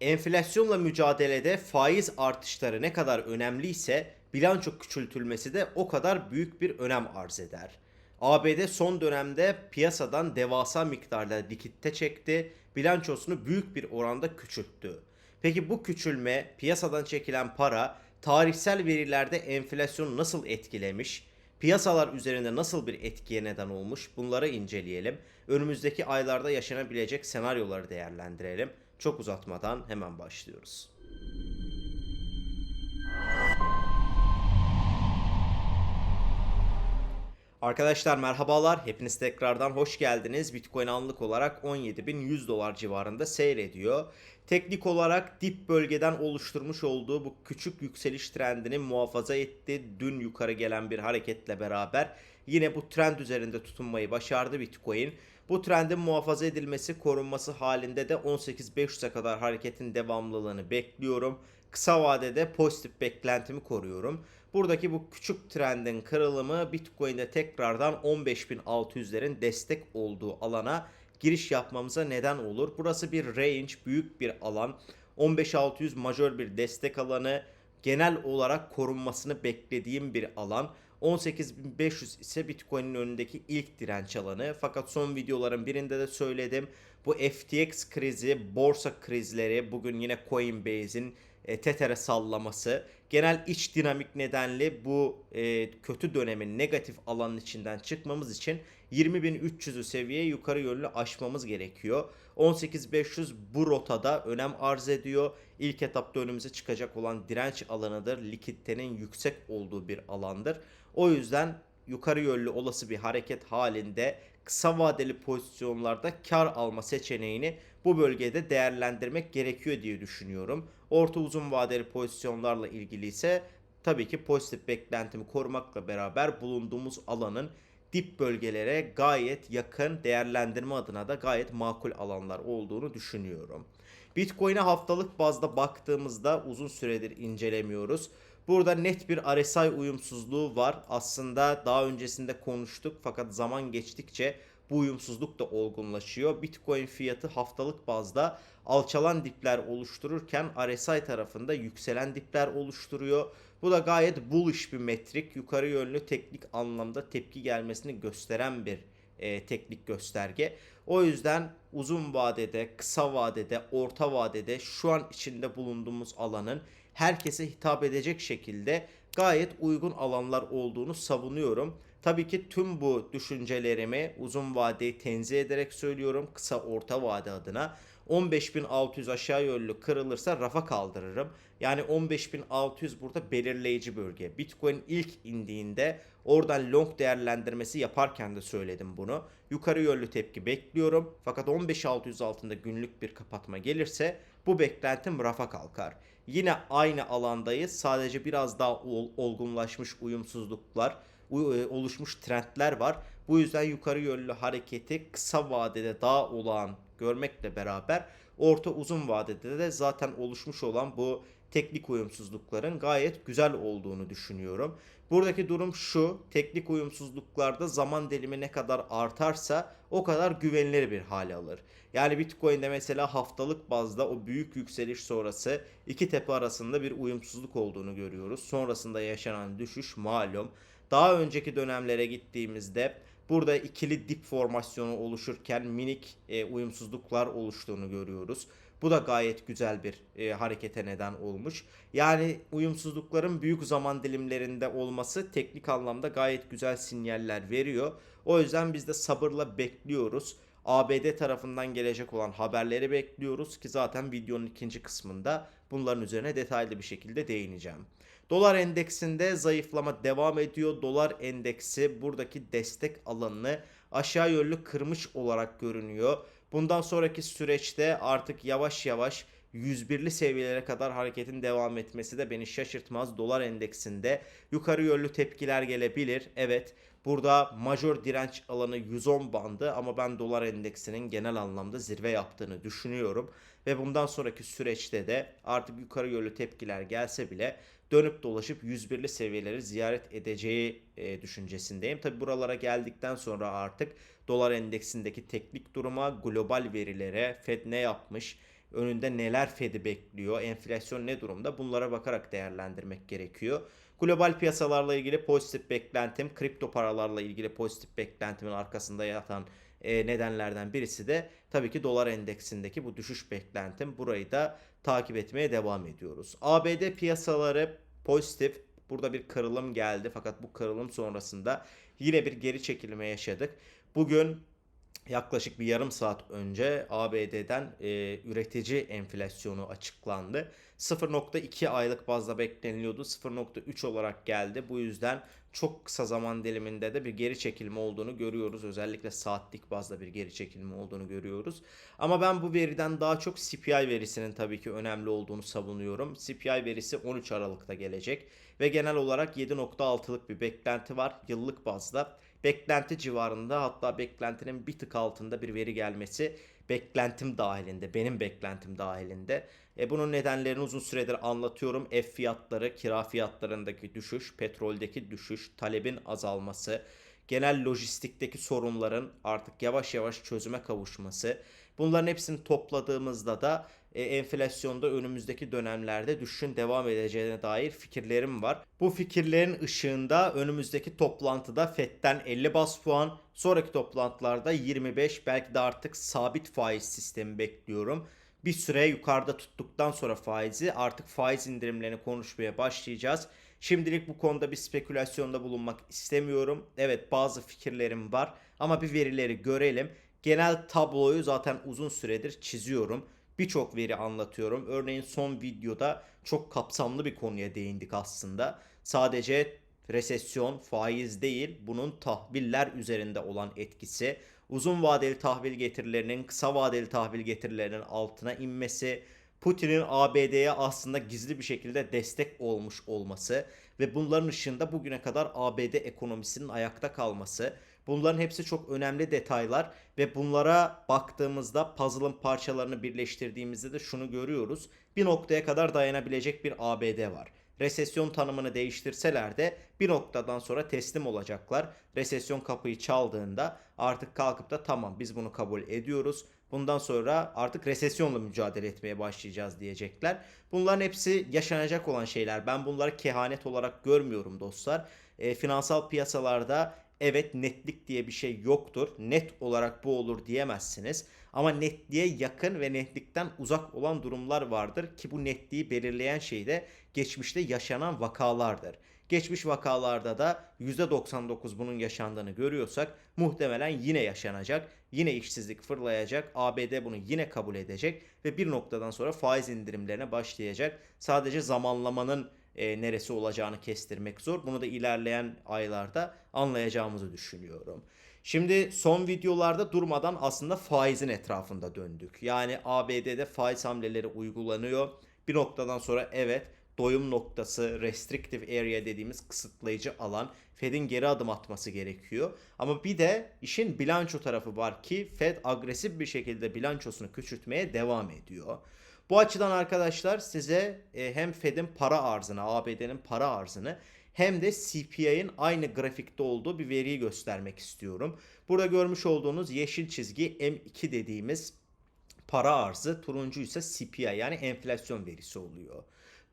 Enflasyonla mücadelede faiz artışları ne kadar önemliyse bilanço küçültülmesi de o kadar büyük bir önem arz eder. ABD son dönemde piyasadan devasa miktarda likitte çekti, bilançosunu büyük bir oranda küçülttü. Peki bu küçülme, piyasadan çekilen para tarihsel verilerde enflasyonu nasıl etkilemiş, piyasalar üzerinde nasıl bir etkiye neden olmuş bunları inceleyelim. Önümüzdeki aylarda yaşanabilecek senaryoları değerlendirelim. Çok uzatmadan hemen başlıyoruz. Arkadaşlar merhabalar. Hepiniz tekrardan hoş geldiniz. Bitcoin anlık olarak 17.100 dolar civarında seyrediyor. Teknik olarak dip bölgeden oluşturmuş olduğu bu küçük yükseliş trendini muhafaza etti. Dün yukarı gelen bir hareketle beraber yine bu trend üzerinde tutunmayı başardı Bitcoin. Bu trendin muhafaza edilmesi, korunması halinde de 18.500'e kadar hareketin devamlılığını bekliyorum. Kısa vadede pozitif beklentimi koruyorum. Buradaki bu küçük trendin kırılımı Bitcoin'de tekrardan 15.600'lerin destek olduğu alana giriş yapmamıza neden olur. Burası bir range, büyük bir alan. 15600 majör bir destek alanı. Genel olarak korunmasını beklediğim bir alan. 18.500 ise Bitcoin'in önündeki ilk direnç alanı. Fakat son videoların birinde de söyledim. Bu FTX krizi, borsa krizleri, bugün yine Coinbase'in e, tetere sallaması, genel iç dinamik nedenli bu e, kötü dönemin negatif alanın içinden çıkmamız için 20.300'ü seviye yukarı yönlü aşmamız gerekiyor. 18.500 bu rotada önem arz ediyor. İlk etapta önümüze çıkacak olan direnç alanıdır. Likiditenin yüksek olduğu bir alandır. O yüzden yukarı yönlü olası bir hareket halinde kısa vadeli pozisyonlarda kar alma seçeneğini bu bölgede değerlendirmek gerekiyor diye düşünüyorum. Orta uzun vadeli pozisyonlarla ilgili ise tabii ki pozitif beklentimi korumakla beraber bulunduğumuz alanın dip bölgelere gayet yakın değerlendirme adına da gayet makul alanlar olduğunu düşünüyorum. Bitcoin'e haftalık bazda baktığımızda uzun süredir incelemiyoruz. Burada net bir RSI uyumsuzluğu var. Aslında daha öncesinde konuştuk fakat zaman geçtikçe bu uyumsuzluk da olgunlaşıyor. Bitcoin fiyatı haftalık bazda alçalan dipler oluştururken RSI tarafında yükselen dipler oluşturuyor. Bu da gayet bullish bir metrik. Yukarı yönlü teknik anlamda tepki gelmesini gösteren bir e, teknik gösterge. O yüzden uzun vadede, kısa vadede, orta vadede şu an içinde bulunduğumuz alanın herkese hitap edecek şekilde gayet uygun alanlar olduğunu savunuyorum. Tabii ki tüm bu düşüncelerimi uzun vadeyi tenzih ederek söylüyorum. Kısa orta vade adına 15.600 aşağı yönlü kırılırsa rafa kaldırırım. Yani 15.600 burada belirleyici bölge. Bitcoin ilk indiğinde oradan long değerlendirmesi yaparken de söyledim bunu. Yukarı yönlü tepki bekliyorum. Fakat 15.600 altında günlük bir kapatma gelirse bu beklentim rafa kalkar. Yine aynı alandayız. Sadece biraz daha olgunlaşmış uyumsuzluklar, oluşmuş trendler var. Bu yüzden yukarı yönlü hareketi kısa vadede daha olağan görmekle beraber orta uzun vadede de zaten oluşmuş olan bu teknik uyumsuzlukların gayet güzel olduğunu düşünüyorum. Buradaki durum şu. Teknik uyumsuzluklarda zaman dilimi ne kadar artarsa o kadar güvenilir bir hale alır. Yani Bitcoin'de mesela haftalık bazda o büyük yükseliş sonrası iki tepe arasında bir uyumsuzluk olduğunu görüyoruz. Sonrasında yaşanan düşüş malum. Daha önceki dönemlere gittiğimizde burada ikili dip formasyonu oluşurken minik e, uyumsuzluklar oluştuğunu görüyoruz. Bu da gayet güzel bir e, harekete neden olmuş. Yani uyumsuzlukların büyük zaman dilimlerinde olması teknik anlamda gayet güzel sinyaller veriyor. O yüzden biz de sabırla bekliyoruz. ABD tarafından gelecek olan haberleri bekliyoruz ki zaten videonun ikinci kısmında bunların üzerine detaylı bir şekilde değineceğim. Dolar endeksinde zayıflama devam ediyor. Dolar endeksi buradaki destek alanını aşağı yönlü kırmış olarak görünüyor. Bundan sonraki süreçte artık yavaş yavaş 101'li seviyelere kadar hareketin devam etmesi de beni şaşırtmaz. Dolar endeksinde yukarı yönlü tepkiler gelebilir. Evet burada major direnç alanı 110 bandı ama ben dolar endeksinin genel anlamda zirve yaptığını düşünüyorum. Ve bundan sonraki süreçte de artık yukarı yönlü tepkiler gelse bile dönüp dolaşıp 101'li seviyeleri ziyaret edeceği e, düşüncesindeyim. Tabi buralara geldikten sonra artık dolar endeksindeki teknik duruma, global verilere, Fed ne yapmış, Önünde neler Fed'i bekliyor? Enflasyon ne durumda? Bunlara bakarak değerlendirmek gerekiyor. Global piyasalarla ilgili pozitif beklentim, kripto paralarla ilgili pozitif beklentimin arkasında yatan e, nedenlerden birisi de tabii ki dolar endeksindeki bu düşüş beklentim. Burayı da takip etmeye devam ediyoruz. ABD piyasaları pozitif. Burada bir kırılım geldi fakat bu kırılım sonrasında yine bir geri çekilme yaşadık. Bugün yaklaşık bir yarım saat önce ABD'den e, üretici enflasyonu açıklandı. 0.2 aylık bazda bekleniliyordu. 0.3 olarak geldi. Bu yüzden çok kısa zaman diliminde de bir geri çekilme olduğunu görüyoruz. Özellikle saatlik bazda bir geri çekilme olduğunu görüyoruz. Ama ben bu veriden daha çok CPI verisinin tabii ki önemli olduğunu savunuyorum. CPI verisi 13 Aralık'ta gelecek ve genel olarak 7.6'lık bir beklenti var yıllık bazda. Beklenti civarında hatta beklentinin bir tık altında bir veri gelmesi beklentim dahilinde, benim beklentim dahilinde. E bunun nedenlerini uzun süredir anlatıyorum. Ev fiyatları, kira fiyatlarındaki düşüş, petroldeki düşüş, talebin azalması, genel lojistikteki sorunların artık yavaş yavaş çözüme kavuşması. Bunların hepsini topladığımızda da e, enflasyonda önümüzdeki dönemlerde düşüşün devam edeceğine dair fikirlerim var. Bu fikirlerin ışığında önümüzdeki toplantıda FED'den 50 bas puan, sonraki toplantılarda 25 belki de artık sabit faiz sistemi bekliyorum. Bir süre yukarıda tuttuktan sonra faizi artık faiz indirimlerini konuşmaya başlayacağız. Şimdilik bu konuda bir spekülasyonda bulunmak istemiyorum. Evet bazı fikirlerim var ama bir verileri görelim. Genel tabloyu zaten uzun süredir çiziyorum. Birçok veri anlatıyorum. Örneğin son videoda çok kapsamlı bir konuya değindik aslında. Sadece resesyon, faiz değil, bunun tahviller üzerinde olan etkisi, uzun vadeli tahvil getirilerinin kısa vadeli tahvil getirilerinin altına inmesi, Putin'in ABD'ye aslında gizli bir şekilde destek olmuş olması ve bunların ışığında bugüne kadar ABD ekonomisinin ayakta kalması. Bunların hepsi çok önemli detaylar ve bunlara baktığımızda puzzle'ın parçalarını birleştirdiğimizde de şunu görüyoruz. Bir noktaya kadar dayanabilecek bir ABD var resesyon tanımını değiştirseler de bir noktadan sonra teslim olacaklar. Resesyon kapıyı çaldığında artık kalkıp da tamam biz bunu kabul ediyoruz. Bundan sonra artık resesyonla mücadele etmeye başlayacağız diyecekler. Bunların hepsi yaşanacak olan şeyler. Ben bunları kehanet olarak görmüyorum dostlar. E, finansal piyasalarda evet netlik diye bir şey yoktur. Net olarak bu olur diyemezsiniz. Ama netliğe yakın ve netlikten uzak olan durumlar vardır ki bu netliği belirleyen şey de geçmişte yaşanan vakalardır. Geçmiş vakalarda da %99 bunun yaşandığını görüyorsak muhtemelen yine yaşanacak. Yine işsizlik fırlayacak. ABD bunu yine kabul edecek ve bir noktadan sonra faiz indirimlerine başlayacak. Sadece zamanlamanın e, neresi olacağını kestirmek zor. Bunu da ilerleyen aylarda anlayacağımızı düşünüyorum. Şimdi son videolarda durmadan aslında faizin etrafında döndük. Yani ABD'de faiz hamleleri uygulanıyor. Bir noktadan sonra evet doyum noktası, restrictive area dediğimiz kısıtlayıcı alan Fed'in geri adım atması gerekiyor. Ama bir de işin bilanço tarafı var ki Fed agresif bir şekilde bilançosunu küçültmeye devam ediyor. Bu açıdan arkadaşlar size e, hem Fed'in para arzını, ABD'nin para arzını hem de CPI'nin aynı grafikte olduğu bir veriyi göstermek istiyorum. Burada görmüş olduğunuz yeşil çizgi M2 dediğimiz para arzı, turuncu ise CPI yani enflasyon verisi oluyor.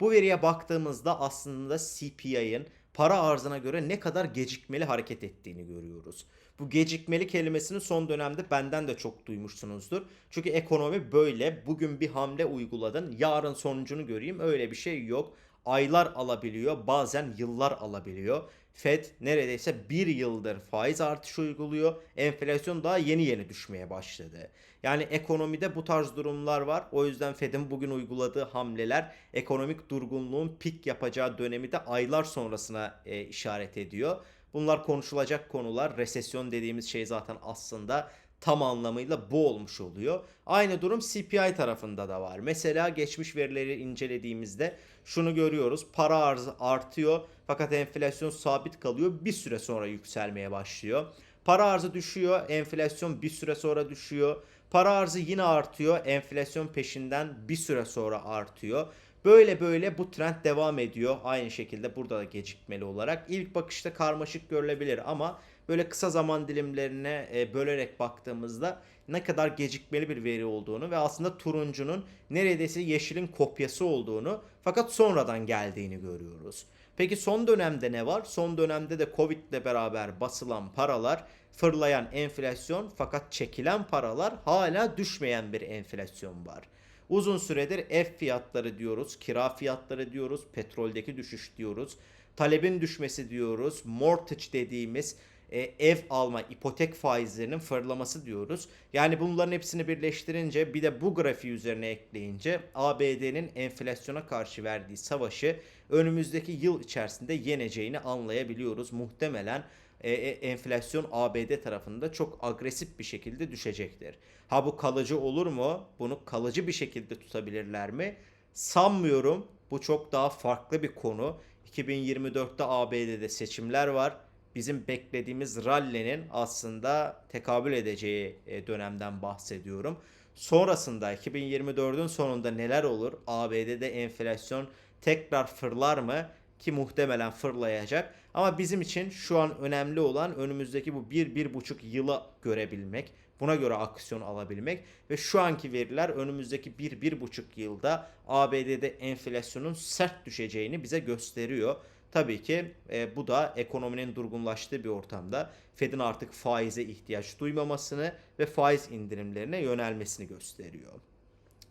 Bu veriye baktığımızda aslında CPI'nin para arzına göre ne kadar gecikmeli hareket ettiğini görüyoruz. Bu gecikmeli kelimesini son dönemde benden de çok duymuşsunuzdur. Çünkü ekonomi böyle. Bugün bir hamle uyguladın, yarın sonucunu göreyim. Öyle bir şey yok. Aylar alabiliyor, bazen yıllar alabiliyor. Fed neredeyse bir yıldır faiz artışı uyguluyor. Enflasyon daha yeni yeni düşmeye başladı. Yani ekonomide bu tarz durumlar var. O yüzden Fed'in bugün uyguladığı hamleler ekonomik durgunluğun pik yapacağı dönemi de aylar sonrasına e, işaret ediyor. Bunlar konuşulacak konular. Resesyon dediğimiz şey zaten aslında tam anlamıyla bu olmuş oluyor. Aynı durum CPI tarafında da var. Mesela geçmiş verileri incelediğimizde şunu görüyoruz. Para arzı artıyor fakat enflasyon sabit kalıyor. Bir süre sonra yükselmeye başlıyor. Para arzı düşüyor, enflasyon bir süre sonra düşüyor. Para arzı yine artıyor, enflasyon peşinden bir süre sonra artıyor. Böyle böyle bu trend devam ediyor. Aynı şekilde burada da gecikmeli olarak. İlk bakışta karmaşık görülebilir ama böyle kısa zaman dilimlerine e, bölerek baktığımızda ne kadar gecikmeli bir veri olduğunu ve aslında turuncunun neredeyse yeşilin kopyası olduğunu fakat sonradan geldiğini görüyoruz. Peki son dönemde ne var? Son dönemde de Covid ile beraber basılan paralar, fırlayan enflasyon fakat çekilen paralar hala düşmeyen bir enflasyon var. Uzun süredir ev fiyatları diyoruz, kira fiyatları diyoruz, petroldeki düşüş diyoruz, talebin düşmesi diyoruz, mortgage dediğimiz e, ev alma, ipotek faizlerinin fırlaması diyoruz. Yani bunların hepsini birleştirince bir de bu grafiği üzerine ekleyince ABD'nin enflasyona karşı verdiği savaşı önümüzdeki yıl içerisinde yeneceğini anlayabiliyoruz. Muhtemelen e, e, enflasyon ABD tarafında çok agresif bir şekilde düşecektir. Ha bu kalıcı olur mu? Bunu kalıcı bir şekilde tutabilirler mi? Sanmıyorum. Bu çok daha farklı bir konu. 2024'te ABD'de seçimler var. Bizim beklediğimiz rally'nin aslında tekabül edeceği e, dönemden bahsediyorum. Sonrasında 2024'ün sonunda neler olur? ABD'de enflasyon tekrar fırlar mı? Ki muhtemelen fırlayacak. Ama bizim için şu an önemli olan önümüzdeki bu 1-1,5 yıla görebilmek. Buna göre aksiyon alabilmek ve şu anki veriler önümüzdeki 1-1,5 yılda ABD'de enflasyonun sert düşeceğini bize gösteriyor. Tabii ki e, bu da ekonominin durgunlaştığı bir ortamda Fed'in artık faize ihtiyaç duymamasını ve faiz indirimlerine yönelmesini gösteriyor.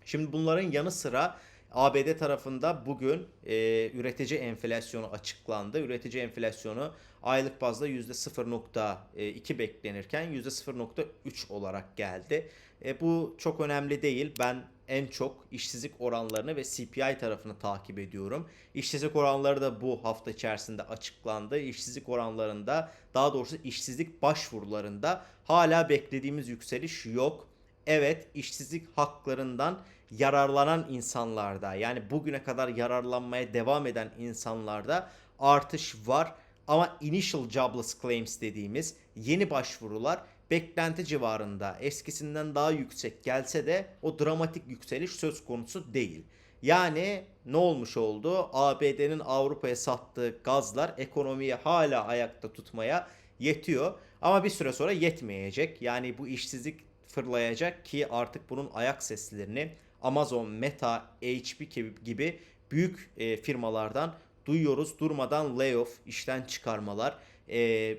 Şimdi bunların yanı sıra ABD tarafında bugün e, üretici enflasyonu açıklandı. Üretici enflasyonu aylık bazda %0.2 beklenirken %0.3 olarak geldi. E, bu çok önemli değil. Ben en çok işsizlik oranlarını ve CPI tarafını takip ediyorum. İşsizlik oranları da bu hafta içerisinde açıklandı. İşsizlik oranlarında daha doğrusu işsizlik başvurularında hala beklediğimiz yükseliş yok. Evet işsizlik haklarından yararlanan insanlarda yani bugüne kadar yararlanmaya devam eden insanlarda artış var. Ama initial jobless claims dediğimiz yeni başvurular beklenti civarında eskisinden daha yüksek gelse de o dramatik yükseliş söz konusu değil. Yani ne olmuş oldu? ABD'nin Avrupa'ya sattığı gazlar ekonomiyi hala ayakta tutmaya yetiyor. Ama bir süre sonra yetmeyecek. Yani bu işsizlik fırlayacak ki artık bunun ayak seslerini Amazon, Meta, HP gibi büyük e, firmalardan duyuyoruz. Durmadan layoff, işten çıkarmalar, e,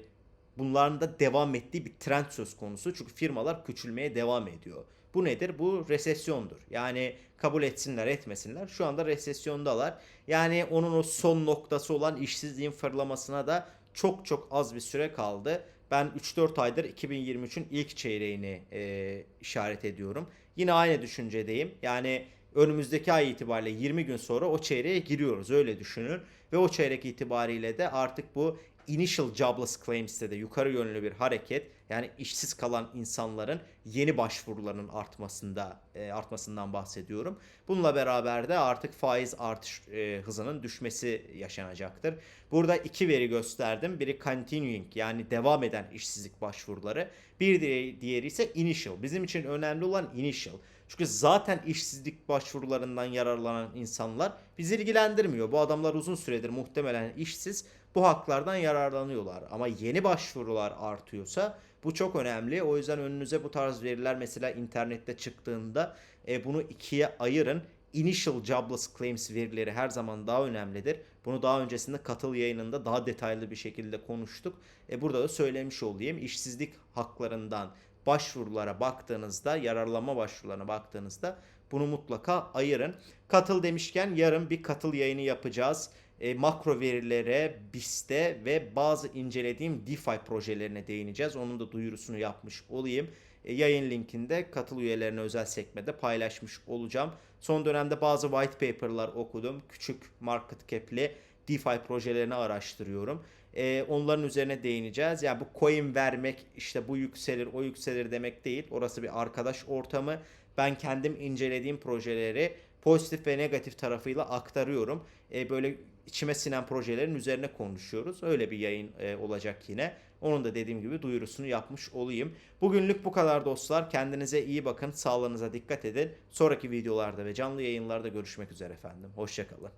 bunların da devam ettiği bir trend söz konusu. Çünkü firmalar küçülmeye devam ediyor. Bu nedir? Bu resesyondur. Yani kabul etsinler etmesinler. Şu anda resesyondalar. Yani onun o son noktası olan işsizliğin fırlamasına da çok çok az bir süre kaldı. Ben 3-4 aydır 2023'ün ilk çeyreğini e, işaret ediyorum. Yine aynı düşüncedeyim. Yani önümüzdeki ay itibariyle 20 gün sonra o çeyreğe giriyoruz öyle düşünün. Ve o çeyrek itibariyle de artık bu initial jobless claims'te de yukarı yönlü bir hareket yani işsiz kalan insanların yeni başvurularının artmasında e, artmasından bahsediyorum. Bununla beraber de artık faiz artış e, hızının düşmesi yaşanacaktır. Burada iki veri gösterdim. Biri continuing yani devam eden işsizlik başvuruları. Bir diğeri ise initial. Bizim için önemli olan initial. Çünkü zaten işsizlik başvurularından yararlanan insanlar bizi ilgilendirmiyor. Bu adamlar uzun süredir muhtemelen işsiz bu haklardan yararlanıyorlar. Ama yeni başvurular artıyorsa bu çok önemli. O yüzden önünüze bu tarz veriler mesela internette çıktığında e, bunu ikiye ayırın. Initial Jobless Claims verileri her zaman daha önemlidir. Bunu daha öncesinde katıl yayınında daha detaylı bir şekilde konuştuk. E, burada da söylemiş olayım. İşsizlik haklarından başvurulara baktığınızda, yararlanma başvurularına baktığınızda bunu mutlaka ayırın. Katıl demişken yarın bir katıl yayını yapacağız e, makro verilere, BIST'e ve bazı incelediğim DeFi projelerine değineceğiz. Onun da duyurusunu yapmış olayım. E, yayın linkinde katıl üyelerine özel sekmede paylaşmış olacağım. Son dönemde bazı white paper'lar okudum. Küçük market cap'li DeFi projelerini araştırıyorum. E, onların üzerine değineceğiz. Yani bu coin vermek işte bu yükselir o yükselir demek değil. Orası bir arkadaş ortamı. Ben kendim incelediğim projeleri pozitif ve negatif tarafıyla aktarıyorum. E, böyle içime sinen projelerin üzerine konuşuyoruz. Öyle bir yayın e, olacak yine. Onun da dediğim gibi duyurusunu yapmış olayım. Bugünlük bu kadar dostlar. Kendinize iyi bakın. Sağlığınıza dikkat edin. Sonraki videolarda ve canlı yayınlarda görüşmek üzere efendim. Hoşçakalın.